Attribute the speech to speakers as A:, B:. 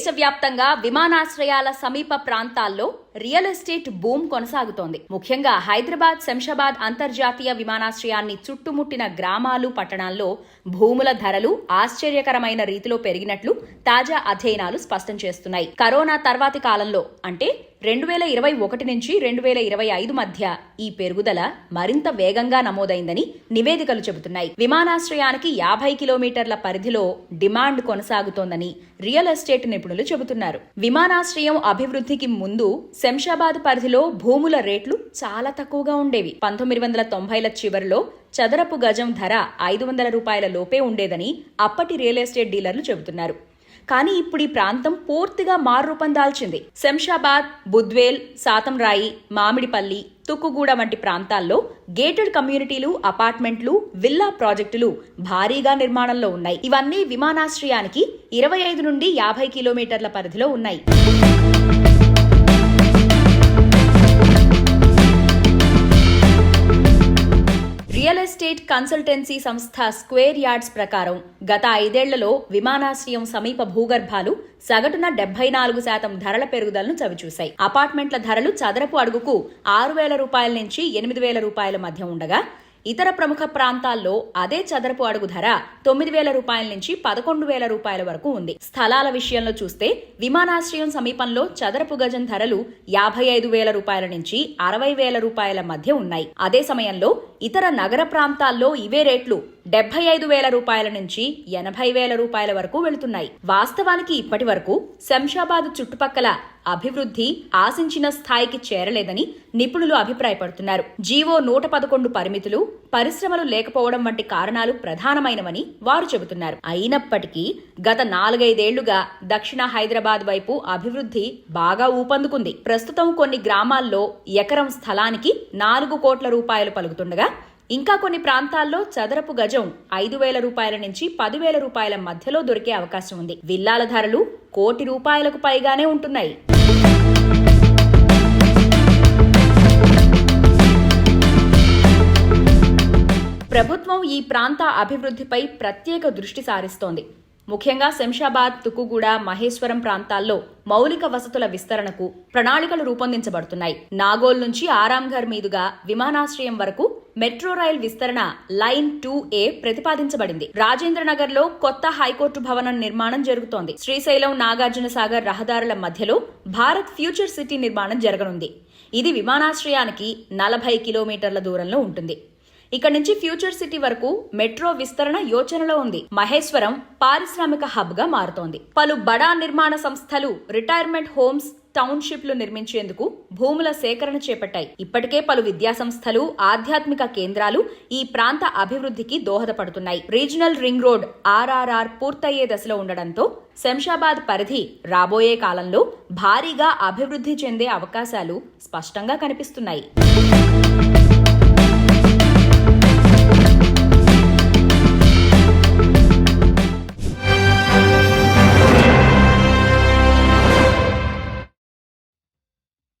A: దేశవ్యాప్తంగా విమానాశ్రయాల సమీప ప్రాంతాల్లో రియల్ ఎస్టేట్ బూమ్ కొనసాగుతోంది. ముఖ్యంగా హైదరాబాద్ శంషాబాద్ అంతర్జాతీయ విమానాశ్రయాన్ని చుట్టుముట్టిన గ్రామాలు పట్టణాల్లో భూముల ధరలు ఆశ్చర్యకరమైన రీతిలో పెరిగినట్లు తాజా అధ్యయనాలు స్పష్టం చేస్తున్నాయి. కరోనా తర్వాతి కాలంలో అంటే రెండు వేల ఇరవై ఒకటి నుంచి రెండు వేల ఇరవై ఐదు మధ్య ఈ పెరుగుదల మరింత వేగంగా నమోదైందని నివేదికలు చెబుతున్నాయి. విమానాశ్రయానికి యాభై కిలోమీటర్ల పరిధిలో డిమాండ్ కొనసాగుతోందని రియల్ ఎస్టేట్ నిపుణులు చెబుతున్నారు. విమానాశ్రయం అభివృద్ధికి ముందు శంషాబాద్ పరిధిలో భూముల రేట్లు చాలా తక్కువగా ఉండేవి. పంతొమ్మిది వందల తొంభైల చివరిలో చదరపు గజం ధర ఐదు వందల రూపాయల లోపే ఉండేదని అప్పటి రియల్ ఎస్టేట్ డీలర్లు చెబుతున్నారు. కానీ ఇప్పుడు ఈ ప్రాంతం పూర్తిగా మారురూపం దాల్చింది. శంషాబాద్ బుద్వేల్ సాతంరాయి మామిడిపల్లి తుక్కుగూడ వంటి ప్రాంతాల్లో గేటెడ్ కమ్యూనిటీలు అపార్ట్మెంట్లు విల్లా ప్రాజెక్టులు భారీగా నిర్మాణంలో ఉన్నాయి. ఇవన్నీ విమానాశ్రయానికి ఇరవై ఐదు నుండి యాభై కిలోమీటర్ల పరిధిలో ఉన్నాయి. ఎస్టేట్ కన్సల్టెన్సీ సంస్థ స్క్వేర్ యార్డ్స్ ప్రకారం గత ఐదేళ్ళలో విమానాశ్రయం సమీప భూగర్భాలు సగటున డెబ్బై నాలుగు శాతం ధరల పెరుగుదలను చవిచూశాయి. అపార్ట్మెంట్ల ధరలు చదరపు అడుగుకు ఆరు వేల రూపాయల నుంచి ఎనిమిది వేల రూపాయల మధ్య ఉండగా ఇతర ప్రముఖ ప్రాంతాల్లో అదే చదరపు అడుగు ధర తొమ్మిది వేల రూపాయల నుంచి పదకొండు వేల రూపాయల వరకు ఉంది. స్థలాల విషయంలో చూస్తే విమానాశ్రయం సమీపంలో చదరపు గజం ధరలు యాభై ఐదు వేల రూపాయల నుంచి అరవై వేల రూపాయల మధ్య ఉన్నాయి. అదే సమయంలో ఇతర నగర ప్రాంతాల్లో ఇవే రేట్లు డెబ్బై ఐదు వేల రూపాయల నుంచి ఎనభై వేల రూపాయల వరకు వెళుతున్నాయి. వాస్తవానికి ఇప్పటి వరకు శంషాబాద్ చుట్టుపక్కల అభివృద్ధి ఆశించిన స్థాయికి చేరలేదని నిపుణులు అభిప్రాయపడుతున్నారు. జీవో నూట పదకొండు పరిమితులు పరిశ్రమలు లేకపోవడం వంటి కారణాలు ప్రధానమైనవని వారు చెబుతున్నారు. అయినప్పటికీ గత నాలుగైదేళ్ళుగా దక్షిణ హైదరాబాద్ వైపు అభివృద్ధి బాగా ఊపందుకుంది. ప్రస్తుతం కొన్ని గ్రామాల్లో ఎకరం స్థలానికి నాలుగు కోట్ల రూపాయలు పలుకుతుండగా ఇంకా కొన్ని ప్రాంతాల్లో చదరపు గజం ఐదు వేల రూపాయల నుంచి పదివేల రూపాయల మధ్యలో దొరికే అవకాశం ఉంది. విల్లాల ధరలు కోటి రూపాయలకు పైగానే ఉంటున్నాయి. ప్రభుత్వం ఈ ప్రాంత అభివృద్ధిపై ప్రత్యేక దృష్టి సారిస్తోంది. ముఖ్యంగా శంషాబాద్ తుకుగూడ మహేశ్వరం ప్రాంతాల్లో మౌలిక వసతుల విస్తరణకు ప్రణాళికలు రూపొందించబడుతున్నాయి. నాగోల్ నుంచి ఆరాంఘర్ మీదుగా విమానాశ్రయం వరకు మెట్రో రైల్ విస్తరణ లైన్ టూ ఏ ప్రతిపాదించబడింది. రాజేంద్రనగర్లో కొత్త హైకోర్టు భవనం నిర్మాణం జరుగుతోంది. శ్రీశైలం నాగార్జున సాగర్ రహదారుల మధ్యలో భారత్ ఫ్యూచర్ సిటీ నిర్మాణం జరగనుంది. ఇది విమానాశ్రయానికి నలభై కిలోమీటర్ల దూరంలో ఉంటుంది. ఇక్కడ నుంచి ఫ్యూచర్ సిటీ వరకు మెట్రో విస్తరణ యోచనలో ఉంది. మహేశ్వరం పారిశ్రామిక హబ్గా మారుతోంది. పలు బడా నిర్మాణ సంస్థలు రిటైర్మెంట్ హోమ్స్ టౌన్షిప్లు నిర్మించేందుకు భూముల సేకరణ చేపట్టాయి. ఇప్పటికే పలు విద్యా సంస్థలు ఆధ్యాత్మిక కేంద్రాలు ఈ ప్రాంత అభివృద్ధికి దోహదపడుతున్నాయి. రీజనల్ రింగ్ రోడ్ ఆర్ఆర్ఆర్ పూర్తయ్యే దశలో ఉండడంతో శంషాబాద్ పరిధి రాబోయే కాలంలో భారీగా అభివృద్ధి చెందే అవకాశాలు స్పష్టంగా కనిపిస్తున్నాయి.